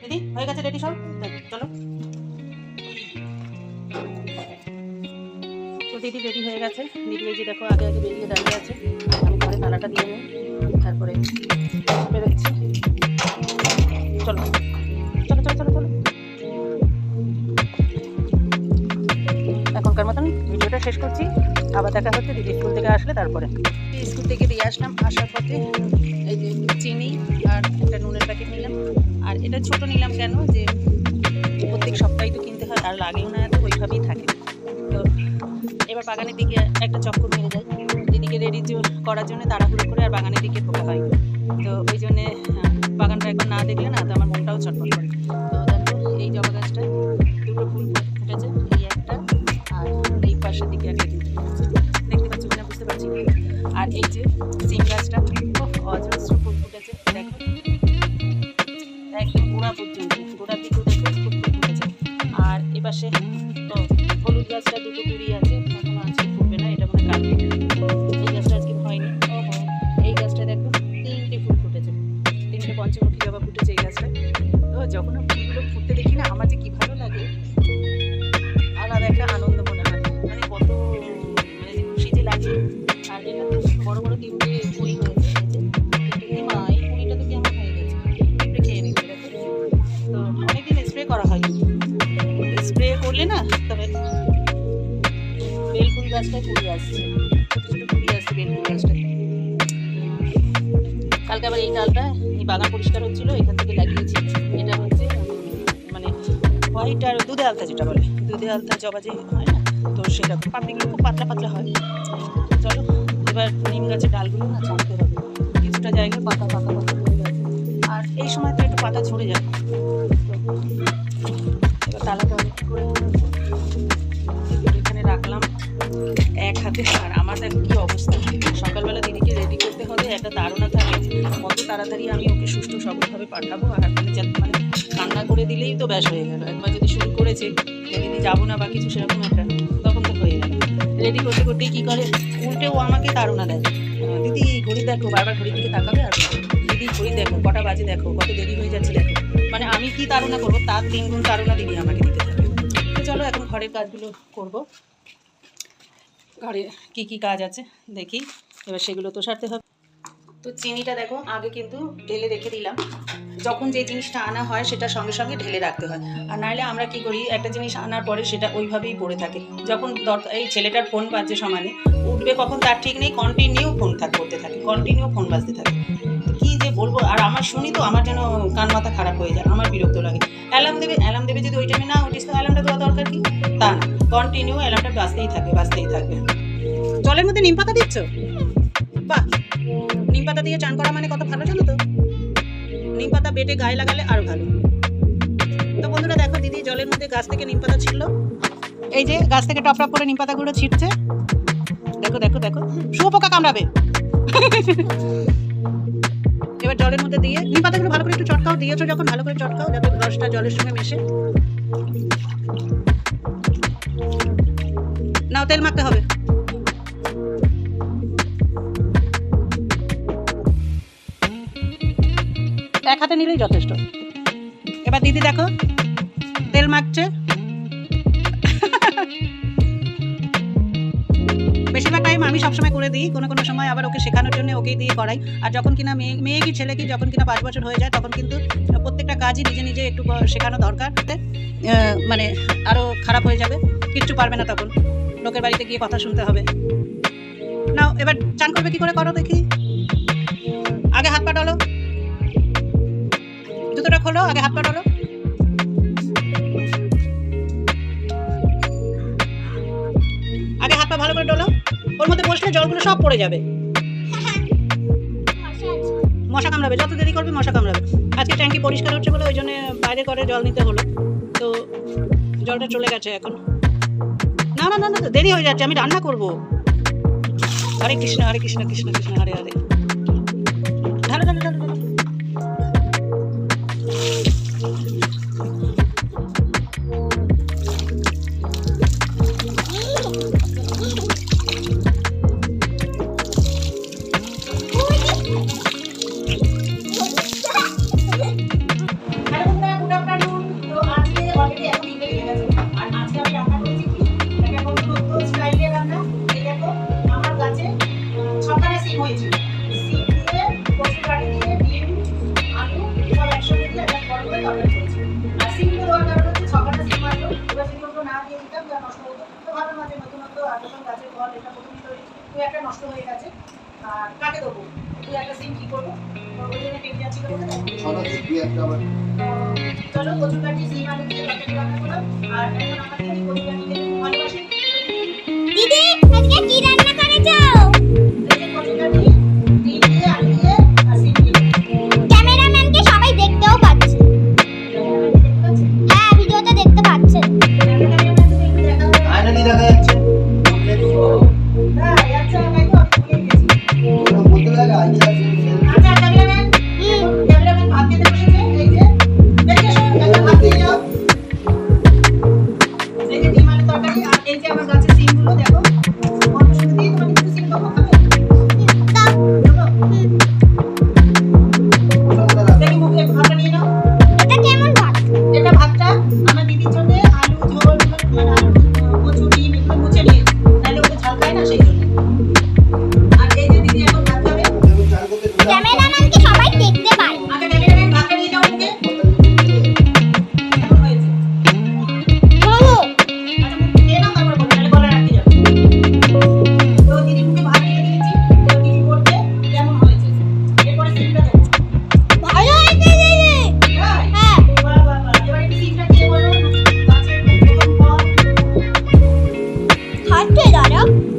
দিদি, হয়ে গেছে রেডি সব? চলো। তো দিদি রেডি হয়ে গেছে। দিদি এই যে দেখো, আগে আগে বেরিয়ে দাঁড়িয়ে আছে। আমি ঘরে তালাটা দিয়ে নিই। তারপরে বেরোচ্ছি চলো। চলো চলো চলো চলো। এখনকার মতন ভিডিওটা শেষ করছি। আবার দেখা হচ্ছে দিদি স্কুল থেকে আসলে তারপরে। আসলাম আসার পথে। এই যে চিনি আর একটা নুনের প্যাকেট নিলাম। আর এটা ছোট নিলাম কেন? যে প্রত্যেক সপ্তাহে তো কিনতে হয়, আর লাগেও না তো ওইভাবেই থাকে। তো এবার বাগানের দিকে একটা চক্কর মেরে যাই দিদিকে রেডি করার জন্য তাড়াহুড়ো করে আর বাগানের দিকে ঢোকা হয়। তো ওই জন্যে বাগানটা একবার না দেখলে না, তো আমার মনটাও চটপট করে। তো দেখো, এই জবা গাছটা, দুটো ফুল ফুটেছে, এই একটা আর এই পাশের দিকে একটা দেখতে পাচ্ছি কিনা, বুঝতে পারছি। আর এই যে সিম গাছটা অজস্র ফুল ফুটেছে গোড়ার ফুটেছে। আর এপাশে হলুদ গাছটা দুটো কুড়ি আছে ফুটবে না, এটা মনে এই গাছটা আজকে হয়নি। এই গাছটা দেখো, তিনটে ফুল ফুটেছে। তিনটে পঞ্চমুখী জবা ফুটেছে এই গাছটা তো যখন করলে না তবে বেলফুল গাছটায় কুড়ি আসছে ছোটো ছোটো কুড়ি আসছে বেলফুল গাছটায় কালকে আবার এই ডালটা এই বাগান পরিষ্কার হচ্ছিল এখান থেকে লাগিয়েছি এটা হচ্ছে মানে হোয়াইট আর দুধে আলতা যেটা বলে দুধে আলতা জবা যে হয় না তো সেরকম পাপড়িগুলো খুব পাতলা পাতলা হয়। চলো। এবার নিম গাছের ডালগুলো না ছাড়তে হবে। কিছুটা জায়গায় পাতা পাতা পাতা হয়ে গেছে। আর এই সময় তো একটু পাতা ঝরে যায় এবার তালাটা অনেক করে এখানে রাখলাম এক হাতে। আর আমার দেখো কি অবস্থা। সকালবেলা দিদিকে রেডি করতে হবে, একটা তাড়না থাকে। কত তাড়াতাড়ি আমি ওকে সুষ্ঠু সবলভাবে পাঠাবো। আর আমি মানে কান্না করে দিলেই তো ব্যাস হয়ে গেল। একবার যদি শুরু করেছে দিদি যাব না বা কিছু সেরকম একটা রেডি করতে করতেই কী করে? উল্টে ও আমাকে তাড়না দেয়। দিদি ঘড়ি দেখো, বারবার ঘড়ির দিকে তাকাবে আর দিদি, ঘড়ি দেখো, কটা বাজে দেখো, কত দেরি হয়ে যাচ্ছে দেখো। মানে আমি কি তাড়না করব? তার তিন গুণ তাড়না দিদি আমাকে দিতে থাকে। তো চলো, এখন ঘরের কাজগুলো করব। ঘরে কি কি কাজ আছে দেখি। এবার সেগুলো তো সারতে হবে। তো চিনিটা দেখো, আগে কিন্তু ঢেলে রেখে দিলাম। যখন যে জিনিসটা আনা হয়, সেটা সঙ্গে সঙ্গে ঢেলে রাখতে হয়। আর নাহলে আমরা কি করি, একটা জিনিস আনার পরে সেটা ওইভাবেই পড়ে থাকে। যখন এই ছেলেটার ফোন বাজছে সমানে, উঠবে কখন তার ঠিক নেই কন্টিনিউ ফোন থাক, করতে থাকে কন্টিনিউ ফোন বাজতে থাকে। কি যে বলব, আর আমার শুনি তো, আমার যেন কান মাথা খারাপ হয়ে যায়, আমার বিরক্ত লাগে। অ্যালার্ম দেবে অ্যালার্ম দেবে যদি ওই টাইমে না উঠিস তো অ্যালার্মটা দেওয়া দরকার কি? তা না কন্টিনিউ অ্যালার্মটা বাজতেই থাকবে বাজতেই থাকবে। জলের মধ্যে নিম পাতা দিচ্ছ? বাহ! নিম পাতা দিয়ে চান করা মানে কত ভালো জানো তো? নিম পাতা বেটে গায়ে লাগালে আরও ভালো। তো বন্ধুরা দেখো দিদি জলের মধ্যে গাছ থেকে নিম পাতা ছিল এই যে গাছ থেকে টপ টপ করে নিম পাতাগুলো ছিটছে। দেখো দেখো দেখো। শুয়োপোকা কামড়াবে। এবার জলের মধ্যে দিয়ে নিম পাতাগুলো ভালো করে একটু চটকাও, দিয়েছ যখন, ভালো করে চটকাও, যাতে রসটা জলের সঙ্গে মেশে। নাও, তেল মাখতে হবে। হাতে নিলেই যথেষ্ট। এবার দিদি দেখো, তেল মাখছে। বেশিরভাগ টাইম আমি সবসময় করে দিই, কোনো কোনো সময় আবার ওকে শেখানোর জন্য ওকেই দিয়ে করাই। আর যখন কিনা মেয়ে মেয়ে কি ছেলে কি, যখন কিনা পাঁচ বছর হয়ে যায়, তখন কিন্তু প্রত্যেকটা কাজই নিজে নিজে একটু শেখানো দরকার মানে আরও খারাপ হয়ে যাবে। কিচ্ছু পারবে না তখন। লোকের বাড়িতে গিয়ে কথা শুনতে হবে। নাও, এবার চান করবে কি করে? করো দেখি। আগে হাত পা ডলো। জুতোটা খোলো, আগে হাত পা ডলো আগে হাত পা ভালো করে ডলো। ওর মধ্যে বসলে জলগুলো সব পড়ে যাবে। মশা কামড়াবে, যত দেরি করবে মশা কামড়াবে। আজকে ট্যাঙ্কি পরিষ্কার হচ্ছে বলে ওই জন্য বাইরে করে জল নিতে হলো। তো জলটা চলে গেছে এখন। না না না না, দেরি হয়ে যাচ্ছে, আমি রান্না করব। হরে কৃষ্ণ হরে কৃষ্ণ কৃষ্ণ কৃষ্ণ, হরে হরে। ঢালো ঢালো ঢালো গাছের ফল এটা তুই একটা নষ্ট হয়ে গেছে। আর কাকে দেবো? তুই একটা সিম কি করব? ওই জন্য কেটে যাচ্ছি একটা চলো কচুর কাঠি সিম আলু দিয়ে তরকারি রান্না করলাম আর এখন আমাদের কচুর কাঠি ভালোবাসি দিদি আজকে সেই জন্য আর এই যে দিদি এখন ভাত খাবে? ক্যামেরাম্যানকে সবাই দেখতে পায়। আগে ক্যামেরাম্যান ভাত নিয়ে যাও ওকে Hot potato.